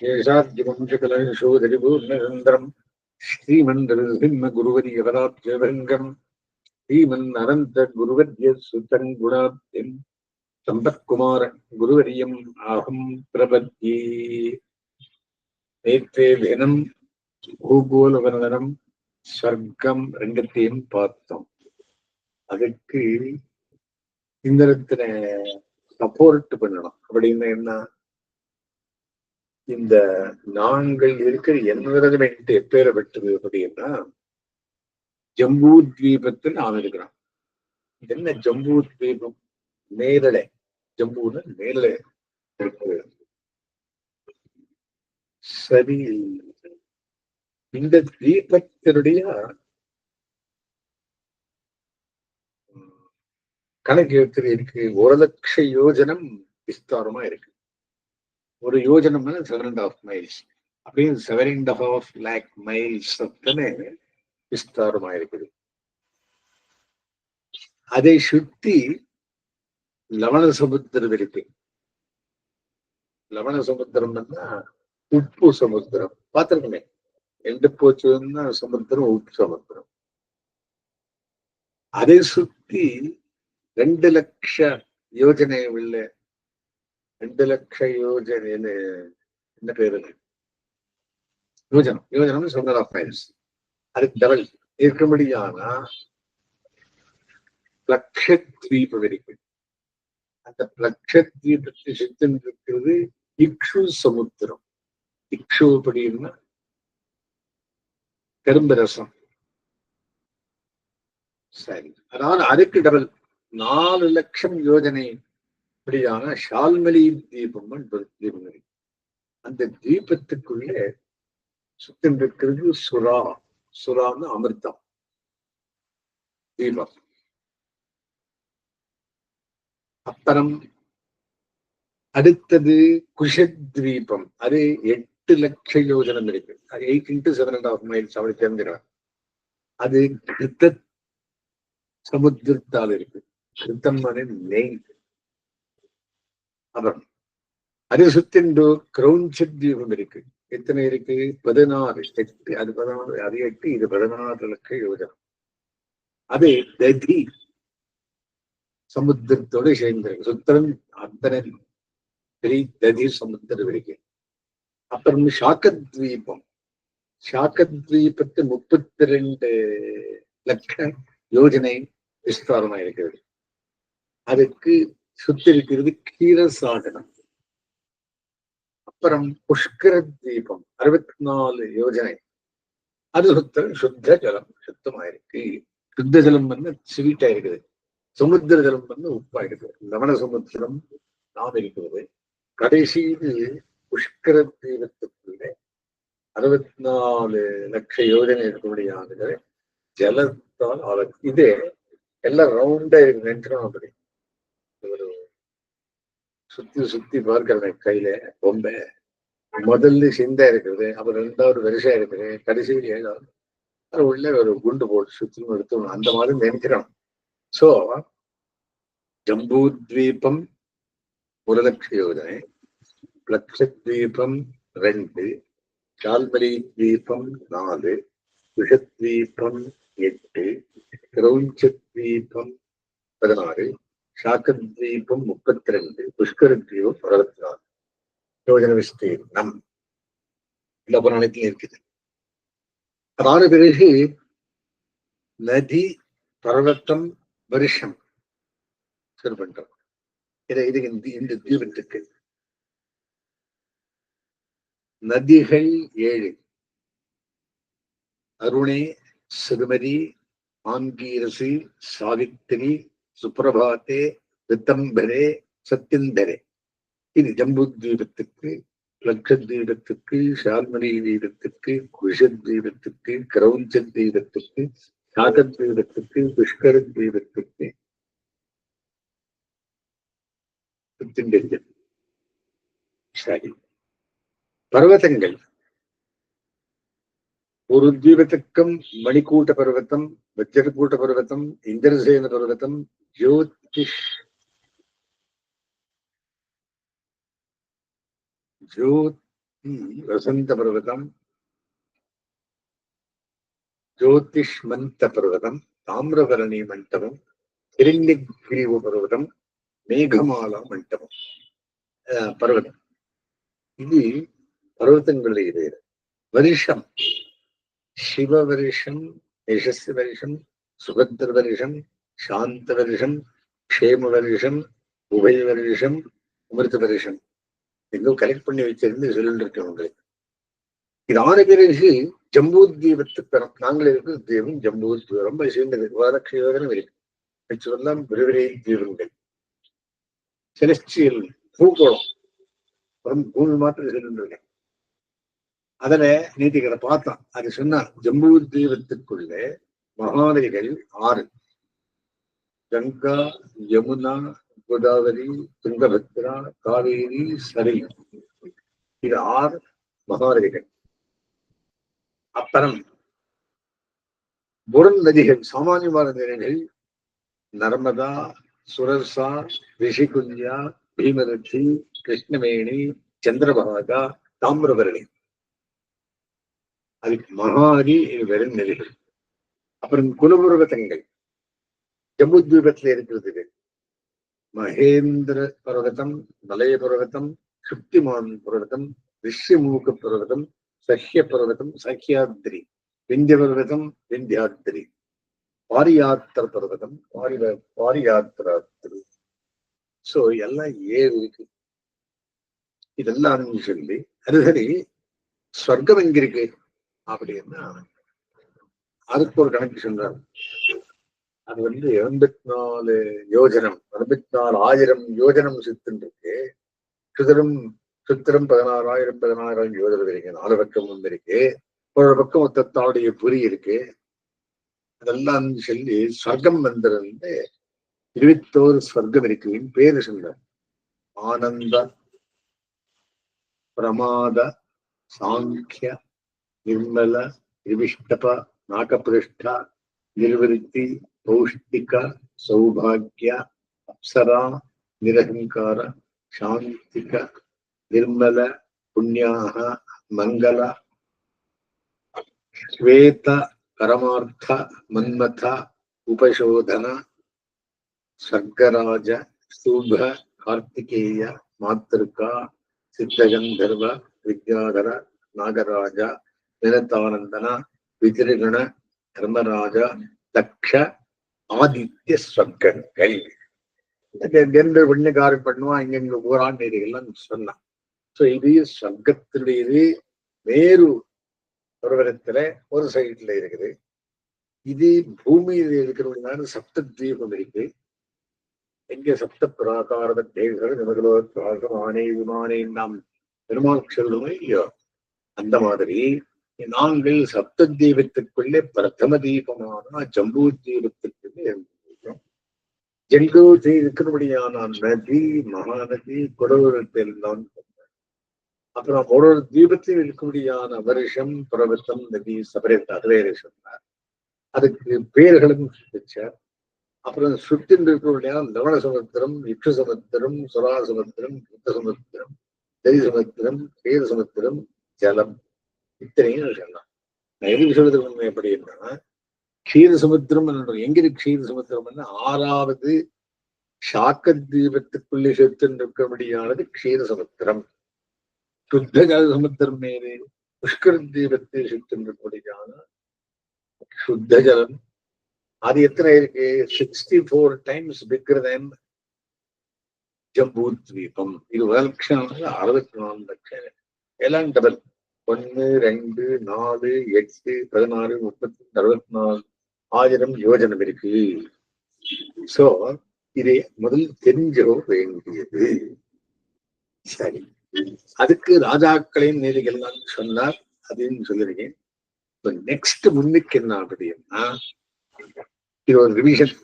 ேஷாத்யுவம்சகலேஷோதரிபூர்ணசுந்தரம் ஸ்ரீமந்திரசிம்மகுருவரியகராட்சரங்கம் ஸ்ரீமன் அனந்த குருவரிய சுத்தன் குணாப்தின் சம்பத்குமார குருவரியம் அகம் பிரபத்தி நேற்றே தினம் பூகோலவனதனம் ஸ்வர்க்கம் ரெண்டத்தையும் பார்த்தோம். அதுக்கு இந்த சப்போர்ட் பண்ணணும். அப்படின்னு என்ன? இந்த நாங்கள் இருக்கிற என்விரன்மெண்ட் எப்பேறப்பட்டது அப்படின்னா ஜம்பூ தீபத்தில் நாம் இருக்கிறோம் என்ன ஜம்பூ தீபம் நேரலை ஜம்பூன்னு மேலே இருக்கிறது சரி. இந்த தீபத்தினுடைய கணக்கு இருக்கு. ஒரு லட்ச யோஜனம் விஸ்தாரமா இருக்கு. ஒரு யோஜனம்னா செவன் அண்ட் ஆஃப் மைல்ஸ் அப்படின்னு seven and half lakh miles விஸ்தாரமாயிருக்குது அதை சுத்தி லவண சமுத்திரம் இருக்கு. லவண சமுத்திரம்னா உப்பு சமுத்திரம். பார்த்துருக்கமே. எண்டு போச்சுன்னா சமுத்திரம் உப்பு சமுத்திரம். அதை சுத்தி ரெண்டு லட்ச யோஜனை உள்ள ரெண்டு லட்ச யோஜனை என்ன பேரு யோஜனம். யோஜனம் செவன் ஆஃப் மைல்ஸ் அதுக்கு டபுள் இருக்கும்படியானா லட்சத்வீப இருக்கு அந்த லட்சத்வீபத்தை சித்தம் இருக்கிறது இக்ஷு சமுத்திரம். இக்ஷு அப்படின்னா கரும்பரசம் சரி. அதாவது அதுக்கு டபுள். நாலு லட்சம் யோஜனை இப்படியான ஷால்மலியின் தீபம் என்பது இருக்கு. அந்த தீபத்துக்குள்ளே சுத்தம் சுறா. சுறான்னு அமிர்தம். தீபம். அப்புறம் அடுத்தது குஷத்வீபம் அது எட்டு லட்ச யோஜனம் இருக்கு. அது eight into seven and half miles அவளை தெரிஞ்சுக்கலாம் அது கிருத்த சமுத்திரத்தால் இருக்கு. கிருத்தம் நெய் அப்புறம் அது சுத்திண்டு தீபம் இருக்கு. எத்தனை இருக்கு? பதினாறு. எட்டு. அது பதினாறு அது எட்டு இது பதினாறு லட்ச யோஜனம் அது ததி. சமுத்திரத்தோடு சேர்ந்திருக்கு சுத்திரம் அத்தனை பெரிய ததி சமுத்திரம் இருக்கு. அப்புறம் சாக்கத்வீபம். சாக்கத்வீபத்து முப்பத்தி ரெண்டு லட்ச யோஜனை விஸ்தாரமா இருக்கிறது அதுக்கு சுத்திருக்கிறது கீரசாதனம். அப்புறம் புஷ்கர தீபம் அறுபத்தி நாலு யோஜனை. அது சுத்தம் சுத்த ஜலம் சுத்தமாயிருக்கு. சுத்த ஜலம் வந்து ஸ்வீட்டா இருக்குது சமுத்திர ஜலம் வந்து உப்பாயிடுது லவண சமுத்திரம் நாம் இருக்கிறது கடைசியில் புஷ்கர தீபத்துக்குள்ளே அறுபத்தி நாலு லட்ச யோஜனை இருக்கக்கூடிய ஜலத்தால் ஆள இது எல்லாம் ரவுண்டா இருக்கு நினைச்சுக்கணும் அப்படி. சுத்தி சுத்தி பார்க்கிறேன் கையில பொம்பை முதல்ல சிந்தா இருக்குது அப்புறம் ரெண்டாவது வருஷம் இருக்குது கடைசியில் ஏழாவது அது உள்ள ஒரு குண்டு போட்டு சுத்தி எடுத்து அந்த மாதிரி நினைக்கிறோம் சோ ஜம்பூத்வீபம் ஒரு லட்ச யோஜனை லட்சத்வீபம் ரெண்டு கால்மலி தீபம் நாலு விஷத்வீபம் எட்டு கிரௌஞ்சத்வீபம் பதினாறு சாக்கத்வீபம் முப்பத்தி ரெண்டு புஷ்கரத்வீபம் அறுபத்தி நாலு யோஜன விஸ்தீர்ணம் இந்த புராணத்தில் இருக்குது. அதான பிறகு நதி பர்வத்தம் வருஷம். சரி இதை இது இந்த தீபத்துக்கு நதிகள் ஏழு. அருணே சிறுமதி ஆங்கீரசி சாவித்திரி சுப்பிரபாத்தே வித்தம்பரே சத்தியந்தரே இது ஜம்பு தீபத்துக்கு லட்சத்தீபத்துக்கு ஷால்மணி தீபத்துக்கு குஷத் கிரௌஞ்ச தீபத்துக்கு நாகத்வீபத்துக்கு புஷ்கர தீபத்துக்கு சரி. பர்வதங்கள். ஒரு தீபத்துக்கும் மணிக்கூட்ட பர்வத்தம் வஜ்ரகூட்ட பர்வத்தம் இந்திரசேன பர்வத்தம் ஜோதிஷ் ஜோதிஷ வசந்தபர்வதம் ஜோதிஷ்மந்த பர்வதம் தாமிரபரணி மண்டபம் கிரிங்கிரீவ பர்வதம் மேகமாலா மண்டபம் அஹ், பர்வதம் இது பர்வதங்களில் இது. வருஷம். சிவவருஷம் யசஸ் வருஷம் சுபத்திர வருஷம் சாந்த வருஷம் க்ஷேம வருஷம் உபய வருஷம் அமிர்த வருஷம் எங்கோ கலெக்ட் பண்ணி வச்சிருந்து சொல்லிட்டு இருக்கேன் உங்களுக்கு இது ஆன பிறகு ஜம்பூத்வீபத்து பெறும். நாங்கள் இருக்கிற தீபம் ஜம்பூத்வீபம். ரொம்ப சேர்ந்தது வாரக்ஷயோகனம் இருக்கு. சொல்லலாம் விரைவிரை தீபங்கள். செலஸ்டியல் பூகோளம். அப்புறம் பூமி மாற்றம் சொல்லிட்டு இருக்கேன் அதுல நீதிகளை பார்த்தோம் அது சொன்னா ஜம்பூத்வீபத்துக்குள்ளே மகாநதிகள் ஆறு. கங்கா யமுனா கோதாவரி துங்கபத்ரா காவேரி சரி இது ஆறு மகாநதிகள். அப்புறம் புறன் நதிகள் சாமானியமான நதிகள் நர்மதா சுரசா ரிஷிகுல்யா பீமரட்சி கிருஷ்ணவேணி சந்திரபாகா தாமிரபரணி. அதுக்கு மகாநதி வெறும் நெறிகள். அப்புறம் குலபுருவதங்கள் ஜம்புத்வீபத்தில் இருக்கிறது மகேந்திர பர்வதம் மலய பர்வதம் சுப்திமான் பர்வதம் ரிஷிமூக பர்வதம் சஹ்ய பர்வதம் சஹ்யாத்ரி விந்திய பர்வதம் விந்தியாத்ரி. பாரியாத்திர பர்வதம் பாரி பாரியாத்திராத்திரி சோ எல்லாம் ஏழு இருக்கு. இதெல்லாம் சொல்லி அது ஸ்வர்க்கம் எங்க இருக்கு? அப்படின்னா அதுக்கு ஒரு கணக்கு சொல்றாரு. அது வந்து எண்பத்தி நாலு யோஜனம் எண்பத்தி நாலு ஆயிரம் யோஜனம் சித்துன்னு இருக்கு சுதரம் சுத்திரம் பதினாறாயிரம் பதினாறாயிரம் யோஜனம் இருக்கு. நாலு பக்கம் இருக்கு. ஒரு பக்கம் மொத்தத்தாளுடைய புரி இருக்கு. அதெல்லாம் சொல்லி ஸ்வர்க்கம் வந்திருந்து இருபத்தோரு ஸ்வர்க்கம் இருக்குன்னு பேரு சொல்ற ஆனந்த பிரமாத சாங்கிய ನಿರ್ಮಲ ನಿರ್ವಿಷ್ಟಪ ನಾಕಪೃಷ್ಠ ನಿರ್ವೃತ್ತಿ ಪೌಷ್ಟಿಕ ಸೌಭಾಗ್ಯ ಅಪ್ಸರಾ ನಿರಹಂಕಾರ ಶಾಂತಿಕ ನಿರ್ಮಲ ಪುಣ್ಯಾಹ ಮಂಗಲ ಶ್ವೇತ ಪರಮಾರ್ಥ ಮನ್ಮಥ ಉಪಶೋಧನ ಸ್ವರ್ಗರಾಜ ಶುಭ ಕಾರ್ತಿಕೇಯ ಮಾತೃಕ ಸಿದ್ಧಗಂಧರ್ವ ವಿದ್ಯಾಧರ ನಾಗರಾಜ நிரத்தானந்தன விதிருகண தர்மராஜ தக்ஷ ஆதித்ய ஸ்வர்க்கங்கள் எந்த விண்ணக்காரன் பண்ணுவான் இங்க இங்க ஊரான் எல்லாம் சொன்னான். சோ இது ஸ்வர்க்கத்தினுடையது மேரு பருவத்துல ஒரு சைட்ல இருக்குது. இது பூமியில இருக்கிறவங்க சப்த தீபம் இருக்கு. எங்க சப்த பிராகாரத தேவர்கள் நிமகளோ ஆனை விமானை நாம் பெருமாள் சொல்லுவோம் இல்லையோ? அந்த மாதிரி நாங்கள் சப்த தீபத்துக்குள்ளே பிரதம தீபமான ஜம்பூ தீபத்துக்குள்ளே இருந்திருக்கிறோம் ஜம்பூ இருக்கிறபடியான நதி மகாநதி குடவரத்தில் தான் அப்புறம் ஒரு ஒரு தீபத்தில் இருக்கக்கூடியான வருஷம் பர்வத்தம் நதி சபரத் அதுவே சொன்னார். அதுக்கு பேர்களும் வச்சார் அப்புறம் சுற்றின் இருக்கக்கூடிய லவண சமுத்திரம் இக்ஷு சமுத்திரம் சுரா சமுத்திரம் கிருத்த சமுத்திரம் தெரி சமுத்திரம் கீர சமுத்திரம் ஜலம். இத்தனையும் சொல்லலாம் நான் எதுக்கு சொல்றதுக்கு உண்மை எப்படின்னா க்ஷீர சமுத்திரம் எங்க க்ஷீர சமுத்திரம் ஆறாவது சாக்க தீபத்துக்குள்ளே செத்து இருக்கபடியானது க்ஷீர சமுத்திரம் சுத்த ஜல சமுத்திரம் மேலே புஷ்கர தீபத்தை செத்து இருக்கபடியான சுத்த ஜலம். அது எத்தனை இருக்கு? Sixty four times bigger than Jambu Dweepam இது லட்சம் அறுபத்தி நாலு லட்சம். எல்லாம் டபுள் ஒன்னு ரெண்டு நாலு எட்டு பதினாறு முப்பத்தி அறுபத்தி நாலு ஆயிரம் யோஜனம் இருக்கு. சோ இதை முதல் தெரிஞ்சோ வேண்டியது. சரி. அதுக்கு ராஜாக்களின் நீதிகள்லாம் சொன்னார். அப்படின்னு சொல்லிருக்கேன் இப்ப நெக்ஸ்ட் முன்னுக்கு என்ன அப்படின்னா இது ஒரு ரிவிஷன்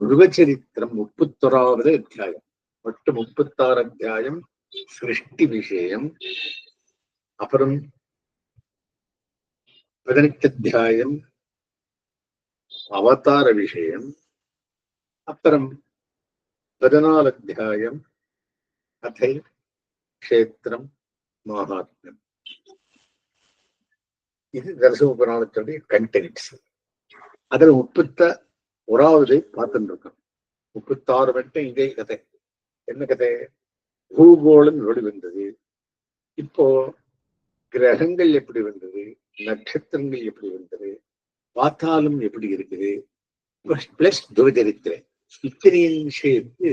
ருகச்சரித்திரம் முப்பத்தொராவது அத்தியாயம். மொத்தம் முப்பத்தாறு அத்தியாயம். சிருஷ்டி விஷயம் அப்புறம் பதினெட்டு அத்தியாயம் அவதார விஷயம் அப்புறம் பதினாலு அத்தியாயம் கதை கஷேத்திரம் மகாத்மியம். இது தரிசன புராணத்துடைய கண்டென்ட்ஸ் அதுல முப்பத்த ஒராவது பார்த்துட்டு இருக்கோம் முப்பத்தாறு மட்டும் இதே கதை. என்ன கதை? பூகோளம் வெளிவந்தது இப்போ கிரகங்கள் எப்படி வந்தது? நட்சத்திரங்கள் எப்படி வந்தது? பார்த்தாலும் எப்படி இருக்குது? பிளஸ் துவதரித்திரை இத்தனையின் விஷயத்து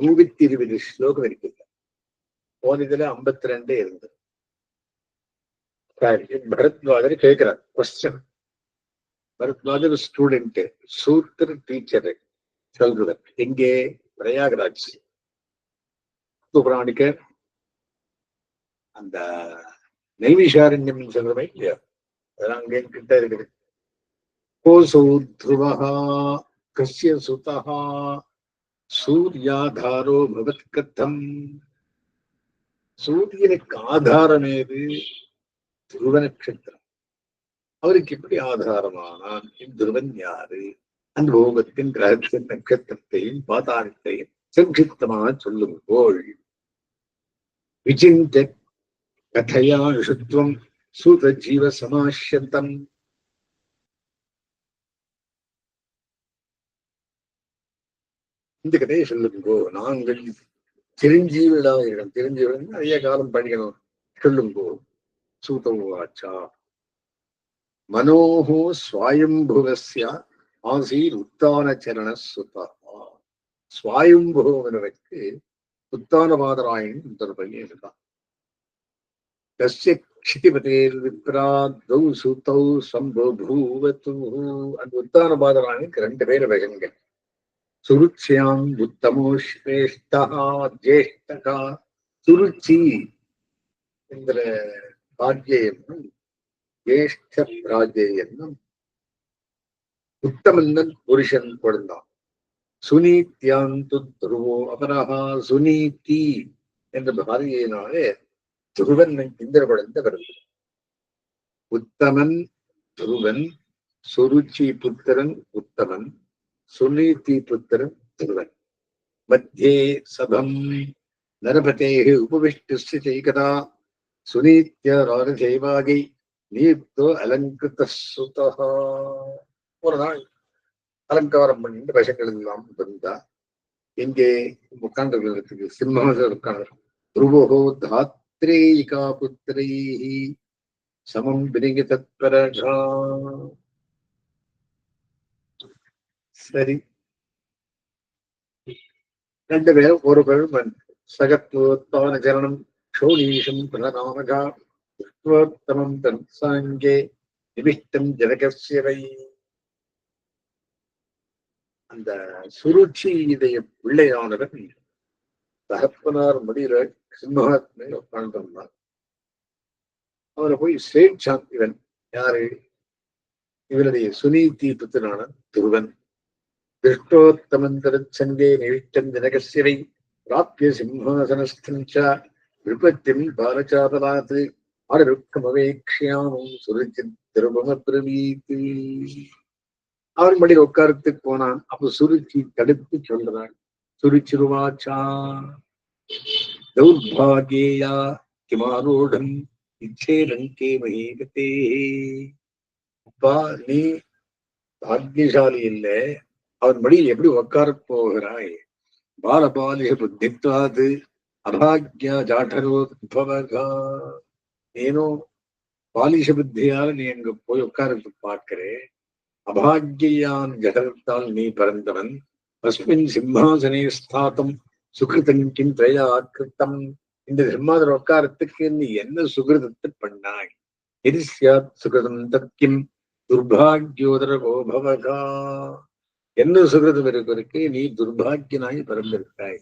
நூத்தி இருபது ஸ்லோகம் இருக்குது போன இதுல ஐம்பத்தி ரெண்டே இருந்தது பரத்வாஜர் கேட்கிறார். கொஸ்டின் பரத்வாஜர் ஸ்டூடெண்ட் சூத்திர டீச்சர் சொல்றவர். எங்கே? பிரயாகராஜ். புராணிக்கர். அந்த நெல்விஷாரண்யம் சொல்றமே இல்லையா? அதெல்லாம் அங்கே கிட்ட இருக்குது. கோசோ த்ருவஹா கஸ்ய சுதஹா சூர்யாதாரோ பவத் கத்தம் சூரியனுக்கு ஆதாரம் ஏது? துருவ நட்சத்திரம். அவருக்கு எப்படி ஆதாரமானான் துருவன் யாரு? அந்த போகத்தின் கிரகத்தின் நட்சத்திரத்தையும் பாதாளத்தையும் சங்கிப்தமாக சொல்லும் போல் கதையாஷுத்வம் சூத ஜீவ சமாஷ்யந்தம் இந்த கதையை சொல்லுங்கோ நாங்கள் சிரஞ்சீவிகளாக இடம் சிரஞ்சீவிகள் நிறைய காலம் படிக்கணும் சொல்லுங்கோ சூதவாச்சா மனோஹோ ஸ்வாயம்புவஸ்ய ஆசீர் உத்தான சரண சுதா ஸ்வாயம்புவனுக்கு உத்தானபாதராயன் இன்னொரு பையன் இருக்கான் கஸ்ய க்ஷிதிபதேர் விப்ராத்தௌ சுத்தௌ சம்பூவத்து அந்த உத்தானபாதராயனுக்கு ரெண்டு பேர் பகன்கள் சுருச்சியாம் உத்தமோ ஸ்ரேஷ்டா ஜேஷ்டகா சுருச்சி என்கிற ராஜ்யம் ஜேஷ்ட ராஜ்யம் உத்தமன்னன் புருஷன் கொடுந்தான் சுனீத்தியாந்து துருவோ அபரஹா சுனீதி என்ற பாரதியினாலே துருவன் இந்திர குழந்தை வருது. உத்தமன் துருவன் சுருச்சி புத்திரன் உத்தமன் சுனீதி புத்திரன் துருவன். மத்தியே சபம் நரபதேகி உபவிஷ்டு ஸ்திதைகதா சுனீத்திய ராரதேவாகி நீப்தோ அலங்கிருத்த சுதா ஒரு நாள் அலங்காரம் பண்ணிட்டு வசங்கள் எல்லாம் வந்தா எங்கே உட்கார்ந்து சிம்மம் உட்கார்ந்து. துருவோ தாத் புத்திரை சமம் வினிக தத்பரகா சரி ரெண்டு பேரும் ஒரு பேரும் சகத்வோத்தான சரணம் ஷோடீஷம் புனராமகா புஷ்போத்தமம் தன்சாங்கே நிமிஷ்டம் ஜனகசியவை அந்த சுருட்சி இதய பிள்ளையானவன் தகப்பனார் முடிகிற சிம்மகாத்மையில் உட்கார்ந்திருந்தார் அவரை போய் சேட்சான் இவன் யாரு? இவனுடைய சுனீதி புத்தனான துருவன். திருஷ்டோத்தமன் திருச்சங்கே நிவிஷ்டம் ஜனகசியவை பிராப்திய சிம்ஹாசனஸ்தம் ச விருப்பத்தின் பாலச்சாபலாத் ஆடருக்கமவேக்ஷியாமும் சுருச்சி திருபம பிரவீத்து அவன் படி உட்காரத்துக்கு போனான். அப்ப சுருச்சி தடுத்து சொல்றான். சுருச்சிருவாச்சா? தௌர்பாகேயா கிமாரூடம் இச்சேலங்கே மகீகத்தே அப்பா நீ பாக்யசாலி இல்ல. அவன் மடியில் எப்படி உட்கார போகிறாய்? பாலபாலிஷ புத்தித்வாது அபாக்யா ஜாட்டரோத்பவகா ஏனோ பாலிஷ புத்தியால் நீ அங்க போய் உட்கார்ந்து பார்க்கிறேன். அபாகியான் ஜடத்தால் நீ பிறந்தவன். அஸ்மின் சிம்மாசனே ஸ்தாத்தம். சுகிருதம் கிம் திரையாக்கிருத்தம் இந்த தர்மாதர் உட்காரத்துக்கு நீ என்ன சுகிருதத்தை பண்ணாய்? எது சியாத் சுகிருதம் தத்கிம் துர்பாகியோதர கோபவகா. என்ன சுகிருதம் இருக்கிறதுக்கு நீ துர்பாகியனாய் பிறந்திருக்காய்.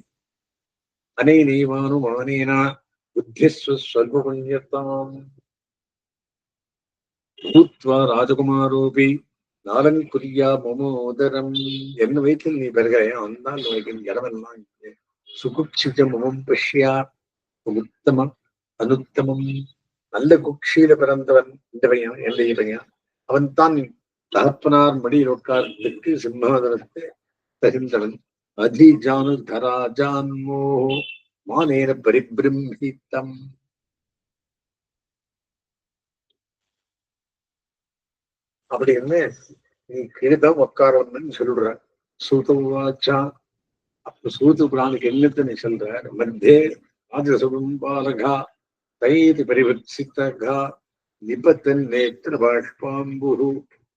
அனை நீவானு மானேனா. புத்திஸ்வ பூத்வா ராஜகுமாரோபி. நாலங்குரியா மமோதரம். என்ன வயிற்றில் நீ பெறுகிறாய். அந்த வயிற்றில் இடமெல்லாம் இல்லை சுகுப்சிஜமும் பஷ்யார் உத்தமம் அனுத்தமம் நல்ல குக்ஷியில பிறந்தவன் இந்த பையன் என்னுடைய பையன் அவன் தான் தகப்பனார் மடியில் உட்கார்ந்ததுக்கு சிம்மாதனத்தை தகுந்தவன் அதிஜானு தராஜான்மோ மானேன பரிபிரம்ஹித்தம் அப்படின்னு நீ கிருதம் உட்காரவன் சொல்ற சுதவாச்சா அப்ப சூத்து பிராணிக்கு என்னத்தை சொல்ற? மத்தியே ராஜசுகம் பாலகா தைதி பரிவர்த்திதகா நிபத்தன் நேத்திர பாஷ்பாம்புரு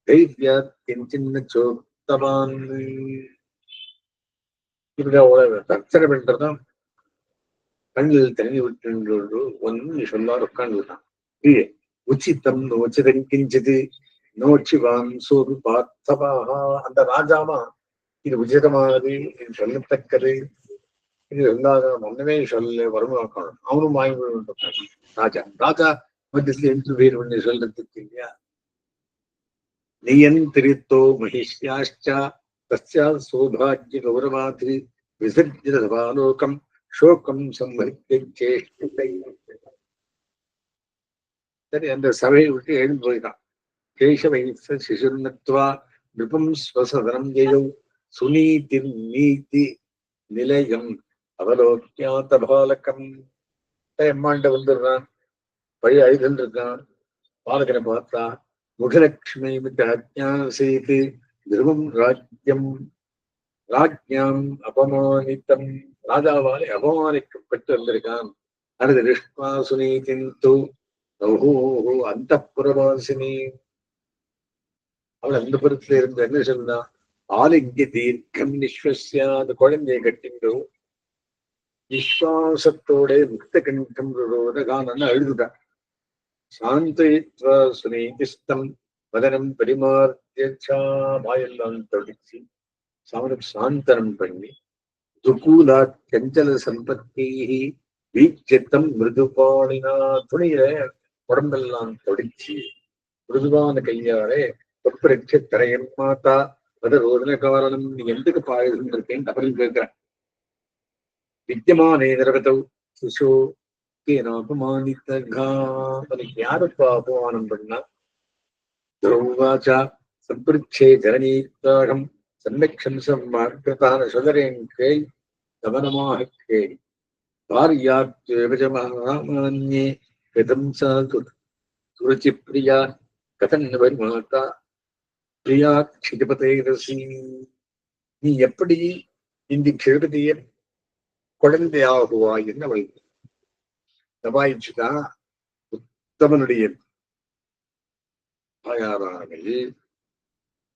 தைத்யாத் கிஞ்சின்ன சோத்தமான் இப்படி அவ்வளவு தர்ச்சனை கண்ணில் தண்ணி விட்டு ஒன்னு சொல்லார் உட்காந்துட்டான் கீழே உச்சித்தம் நோச்சிதன் கிஞ்சிது நோச்சிவான் சோறு பார்த்தவாகா. அந்த ராஜாமா இது உச்சிதமானது இது சொல்லத்தக்கது. இது இருந்தாக ஒண்ணுமே சொல்ல வருமாக்கணும் அவனும் வாங்கி ராஜா ராஜா மத்தியத்துல என்று பேர் ஒண்ணு சொல்றதுக்கு இல்லையா? நியன் நியந்திரித்தோ மகிஷ்யாச்சா தஸ்யா சௌபாகிய கௌரவாதி விசர்ஜித சபாலோகம் சோகம் சம்பரிக்க சரி அந்த சபையை விட்டு எழுந்து போயிட்டான். கேசவை சிசுர்ணத்வா நிருபம் ஸ்வசதனம் ஜெயம் சுநீதி நீதி நிலையம் அவலோக்கியாத்த பாலக்கம் எம்மாண்ட வந்துடுறான். பழைய அழுதுன்னு இருக்கான். பாலகனை பார்த்தா முகலட்சுமி மித்த செய்து திருவம் ராஜ்யம். ராஜ்யம் அபமானித்தம். ராஜாவாலே அபமானிக்கப்பட்டு வந்திருக்கான். அடுத்து ரிஷ்மா சுனீதின் அந்த புறவாசினி அவள் அந்த புறத்துல இருந்து என்ன சொன்னா ஆலிங்க தீர்க்கம் நிஸ்வசியா அந்த குழந்தையை கட்டிண்டோ விஸ்வாசத்தோட முக்த கண்டம் கானன்னு அழுதுதான் சாந்தயித்வா சுனேகிஸ்தம் வதனம் பரிமார்த்தியா வாயெல்லாம் தொடிச்சு சமரம் சாந்தனம் பண்ணி துகூலா செஞ்சல சம்பத்தி வீச்சத்தம் மிருதுபாணினா துணியில உடம்பெல்லாம் தொடிச்சு மிருதுவான கையாலே தொப்பரிச்ச தரையன் மாதா అంటే రోజులొక్క వరలం ఎందుకు పాయింటే డబల్ కేకురా విద్యమానే నిరగతవు సుషో కేనాపమానితగా మనకి యారప్ప అపమానం పడినా ధ్రువాచ సంపృచ్ఛే జననీత్రాగం சன்னிக்ஷம்சம் மார்க்கதான சுதரேன் கேய் கவனமாக கேய் பாரியாத்யேவஜமான்யே கதம் சா துருச்சி பிரியா கதன் வருமாதா பிரியா க்ஷிதிபதேரசி நீ எப்படி இந்த க்ஷிதிபதிய குழந்தையாகுவாய் என்று அவள் தபாயிச்சுதா உத்தமனுடைய தாயாரானவள்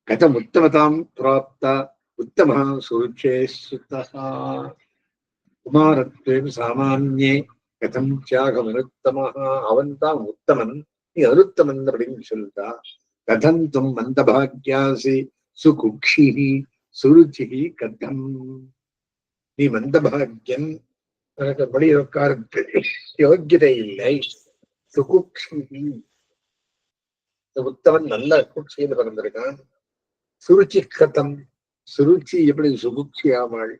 கதம் உத்தமதாம் பிராப்தா உத்தமா சுருச்சே சுத்தா குமாரத்வேன் சாமானியே கதம் தியாகம் அனுத்தமாக அவன் தான் உத்தமன். நீ அனுத்தமன் அப்படின்னு சொல்லிட்டா. கதம் தும் மந்தபாகியாசி சுகுக்ஷிஹி சுருச்சிஹி கதம் நீ மந்தபாகியன் எனக்கு படி உட்காருக்கு யோக்கியதை இல்லை சுகுக்ஷிஹி உத்தவன் நல்ல குட்சியில் பிறந்திருக்கான். சுருச்சி கதம்। சுருச்சி எப்படி சுகுக்ஷி ஆவாள்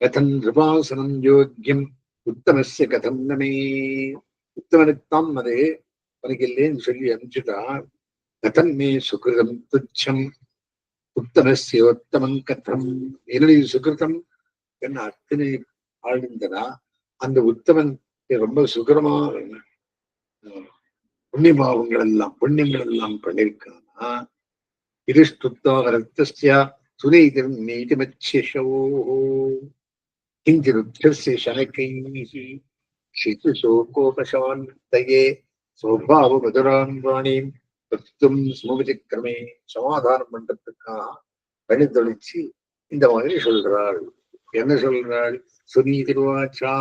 கதம் நிருபாசனம் யோக்கியம். உத்தமசிய கதம் நமே। உத்தமனுக்குத்தான் அது உனக்கு இல்லைன்னு சொல்லி அனுப்பிச்சுட்டான். கதன்மே சுகிருதம் துச்சம். உத்தமஸ்யோத்தமம் கதம். என்னுடைய சுகிருதம்? என்ன அத்தனை ஆழ்ந்தனா அந்த உத்தமன் ரொம்ப சுகரமா புண்ணியபாவங்கள் எல்லாம் புண்ணியங்கள் எல்லாம் பண்ணிருக்கானா இருஷ்டுத்தா ரத்தஸ்யா சுனீதிரம் நீதிமச்சோ கிஞ்சிருத்திய சனக்கை கோபசாந்தயே. சௌபாவ மதுரான் வாணியும் பிரத்தும் சுமவிதிக்கிரமே சமாதானம் பண்றதுக்காக பணித்தொழிச்சு இந்த மாதிரி சொல்றாள் என்ன சொல்றாள்? சுனி திருவாச்சா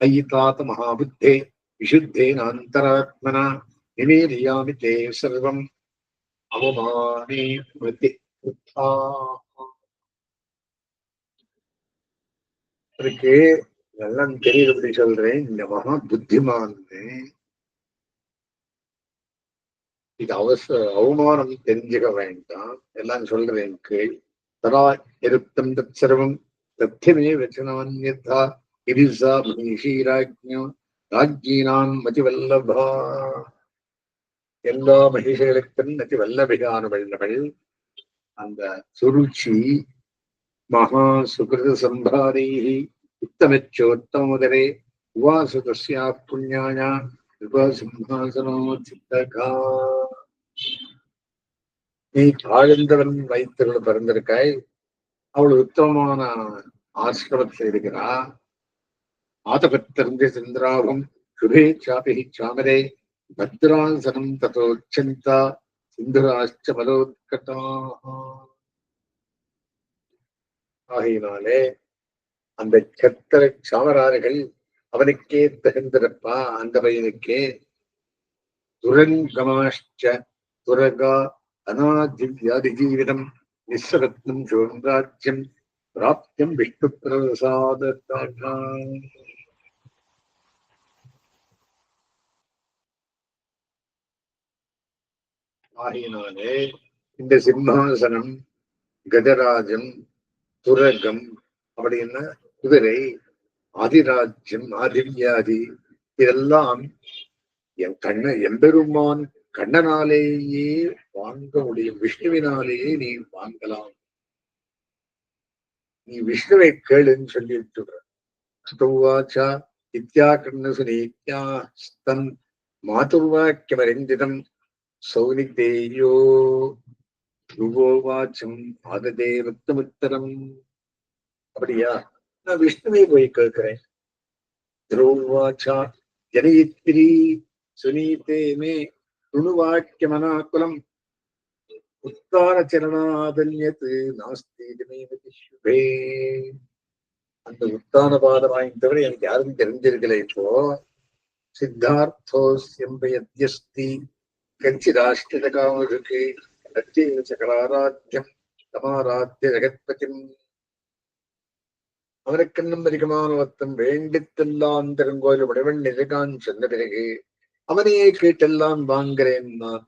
ஐயதாத்த மகாபுத்தே விசுத்தே நாந்தராத்மனா நிவேதியாமி தே சர்வம். அவமானே மிருத்தி இருக்கு நல்லா தெரியுது அப்படி சொல்றேன். இந்த மகா புத்திமான்னு இது அவசர அவமானம் தெரிஞ்சுக்க வேண்டாம். எல்லாம் சொல்றேன் கேள். தரா எருத்தம் தத் சர்வம் தத்தியமே வச்சனவன்யதா கிரிசா மகிஷீராஜ்யம் ராஜ்யீனாம் மதிவல்லபா. எல்லா மகிஷர்களுக்கும் நதி வல்லபிகானவள்ளவள் அந்த சுருச்சி மகா சுகிருத சம்பாரை உத்தமச்சோத்தமோதரே உவாசு தஸ்யா புண்ணியானா சிம்ஹாசனோ சித்தகா நீ தாழ்ந்தவன் வயிற்றுல பிறந்திருக்காய். அவள் உத்தமமான ஆசிரமத்தில் இருக்கிறா. ஆதபத்திருந்த சிந்திராவும் சுபே சாபி சாமரே. பத்ராசனம் ததோச்சந்தா சிந்துராஷ்ட பலோத்கட்டா ஆகையினாலே அந்த சத்திர சாமரார்கள் அவனுக்கே தகுந்திருப்பா அந்த பையனுக்கே துரங்கமாஷ்ட துரகா அநாதி வியாதி ஜீவிதம் நிஸ்ரத்னம் சிவராஜ்யம் பிராப்தியம் விஷ்ணு பிரசாத ஆகினாலே இந்த சிம்மாசனம் கஜராஜம் துரகம் அப்படின்னா குதிரை ஆதிராஜ்யம் ஆதிவியாதி இதெல்லாம் என் கண்ண எம்பெருமான் கண்ணனாலேயே வாங்க முடியும். விஷ்ணுவினாலேயே நீ வாங்கலாம். நீ விஷ்ணுவை கேளுன்னு சொல்லிட்டு சுதவாச்சா இத்யா கண்ணசுனீத்யா ஸ்தன் மாதுர்வாக்கியமரிந்திதம் சௌனிதேயோ. யுவோவாச்சம் ஆததே ரத்தமுத்தரம் அப்படியா? விஷ்ணுவை போய் கேட்கிறேன். துரோவாச்சா ஜனயித்ரி சுனீதே மே ருணுவாக்கியமனாக்குலம் உத்தான நாஸ்தி சுபே அந்த உத்தான பாதமாயின் தவிர எனக்கு யாரும் தெரிஞ்சிருக்கல இப்போ. சித்தார்த்தோஸ்யம்பயத்யஸ்தி கஞ்சிராஷ்டிரகாமருக்கு லட்சிய சகலாராத்தியம் தமாராத்திய ஜெகத்பதிம் அவனுக்கென்னும் அதிகமானவத்தம் வேண்டித்தெல்லாம் திருங்கோயில் உடைவன் நிஜகான் சென்ற பிறகு அவனையே கேட்டெல்லாம் வாங்குறேன் நான்.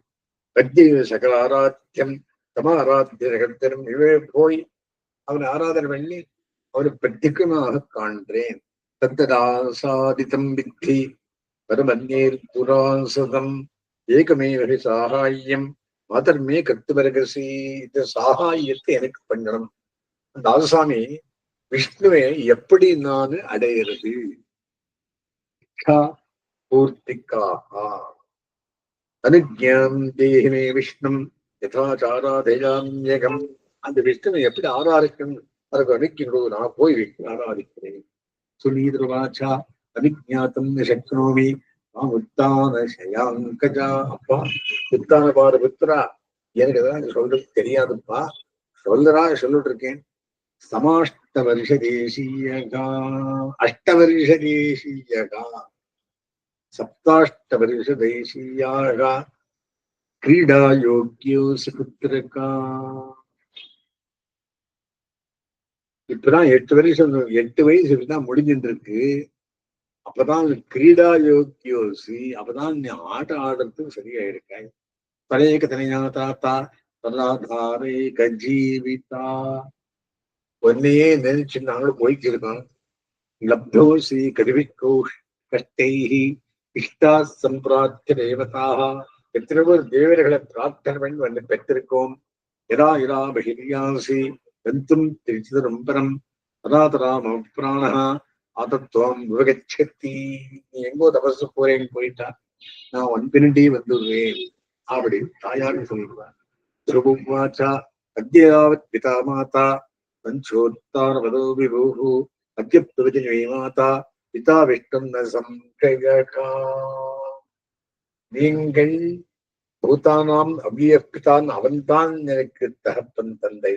லட்சிய சகல ஆராத்தியம் தமாராத்திய ஜெகத்தரும் இவே போய் அவன் ஆராதனை பண்ணி அவனை பிரத்யேகமாக காண்கிறேன். தத்ததாசாதிதம் வித்தி பரமன்னேர் துராசதம் ஏகமேவகி சாகாயம் மாதர்மே கத்துவரகசி இந்த சாகாயத்தை எனக்கு பண்ணணும். அந்த ஆசாமி விஷ்ணுவை எப்படி நான் அடையிறது? பூர்த்திக்காக அனுஜ்ஞாம் தேகிமே விஷ்ணும் யதாச்சாராதயாம்யகம் அந்த விஷ்ணுவை எப்படி ஆராதிக்கணும்? அதற்கு அனுக்கின்றோ நான் போய் விஷ்ணு ஆராதிக்கிறேன். சுனீதிருவாச்சா அனுஜாத்தம் சக்னோமி மாம் உத்தான சயாங்கஜா அப்பா உத்தான பாரு புத்திரா எனக்கு எதாவது சொல்றது தெரியாதுப்பா. சொல்லுறா சொல்லிட்டு இருக்கேன். சமாஷ்ட வருஷ தேசீயகா அஷ்ட வருஷ தேசீயகா கிரீடா யோக்கியோ சுபுத்திரகா. இப்பதான் எட்டு வருஷம் எட்டு வயசு இப்பதான் முடிஞ்சிருக்கு இருக்கு அப்பதான் கிரீடா யோக்கியோசி அப்பதான் நீ ஆட்டம் ஆடுறதுக்கு சரியா இருக்காய் தலேக தனியா தாத்தா தலாதாரை கஜீவிதா உன்னையே நினைச்சு நாங்களும் போய்க்கு லப்தோசி கடுவிக்கோ கஷ்டைஹி இஷ்டா சம்பிராத்திய தேவதாக. எத்தனை தேவர்களை பிரார்த்தனை பண்ணி வந்து பெற்றிருக்கோம். இரா இரா பகிரியாசி கந்தும் திருச்சிதரம்பரம் அதாதராம பிராணா அதத்துவம் விவகச்சத்தி நீ எங்கோ தபசு போறேன்னு போயிட்டா நான் ஒன் பின்னாடி வந்துடுவேன். அப்படின்னு தாயார் சொல்லுவார். திருபுவாச்சா அத்தியாவத் பிதா மாதா. பஞ்சோத்தான विभुः अद्य அத்திய माता पिता பிதா न ந நீங்கள் பூதானாம் அவ்வியப்பிதான் அவன்தான் எனக்கு தகப்பன் தந்தை.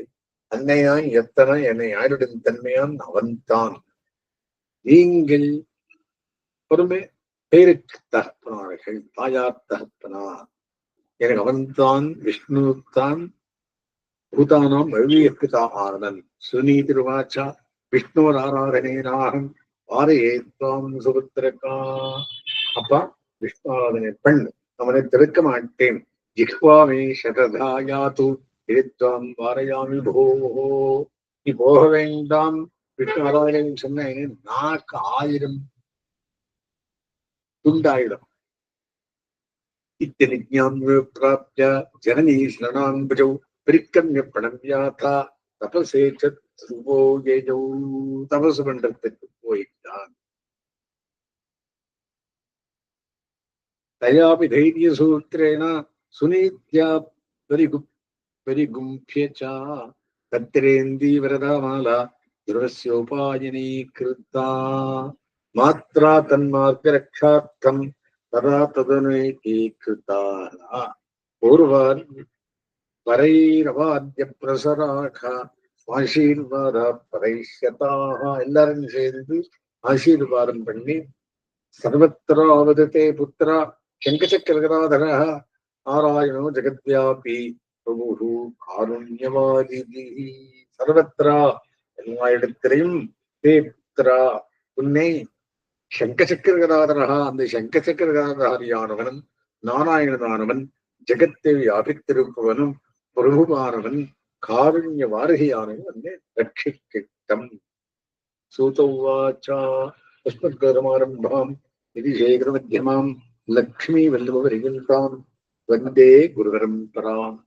அன்னையான் எத்தனை என்னை யாருடன் தன்மையான் அவன்தான். நீங்கள் பொறுமை பேருக்கு தகப்பனார்கள் தாயார் தகப்பனார். எனக்கு அவன்தான் விஷ்ணு பூதானாம் பூதானாம் அழியப்பிதா ஆனந்தன் சுனீதிருவாச்சா விஷ்ணுவர் ஆராதனேனாகம் வாரையேத்வாம் சுபத்திரக்கா அப்பா விஷ்ணு ஆராதனை பண்ணு அவனை திறக்க மாட்டேன். ஜிஹ்வாமே சததாயாது இருத்வாம் வாரையாமி போஹோ நீ போக வேண்டாம் விஷ்ணு ஆராதனை சொன்னேன் நாக்கு ஆயிரம் துண்டாயிடும். இத்தனை ஜான் பிராப்திய ஜனனி பிரிக்கண்ய படம் வியாதா தபசேச்ச துருவோயோ தபசு பண்றதுக்கு போயிட்டான். தயாபி தைரிய சூத்திரேனா சுனீத்யா பரிகுப் பரிகும்பியச்சா கத்திரேந்தி வரதாமாலா துரஸ்யோபாயனீ கிருத்தா. மாத்ரா தன்மார்க்க ரக்ஷார்த்தம் ததா ததனேகீ கிருத்தானா ஒருவார் வரைரவாத்திய பிரசராக ஆசீர்வாதா பரைஷ்யதாக எல்லாரும் சேர்ந்து ஆசீர்வாதம் பண்ணி சர்வத்திராவதே புத்திரா வெங்கச்சக்கரகராதர நாராயணோ ஜெகத்யாபி பிரபு காருண்யவாதிதி சர்வத்ரா எல்லா இடத்திலையும் தே புத்திரா உன்னை சங்கசக்கரகராதரகா அந்த சங்கசக்கரகராதாரியானவனும் நாராயணனானவன் ஜெகத்தை வியாபித்திருப்பவனும் பிரபுவானவன் காருண்ய வாரகியானவன் வந்து ரட்சிக்கிட்டம் சூதௌவாச்சா புஷ்பகரமாரம்பாம் இது சேகரமத்தியமாம் லக்ஷ்மி வல்லபரிகந்தாம் வந்தே குருபரம்பராம்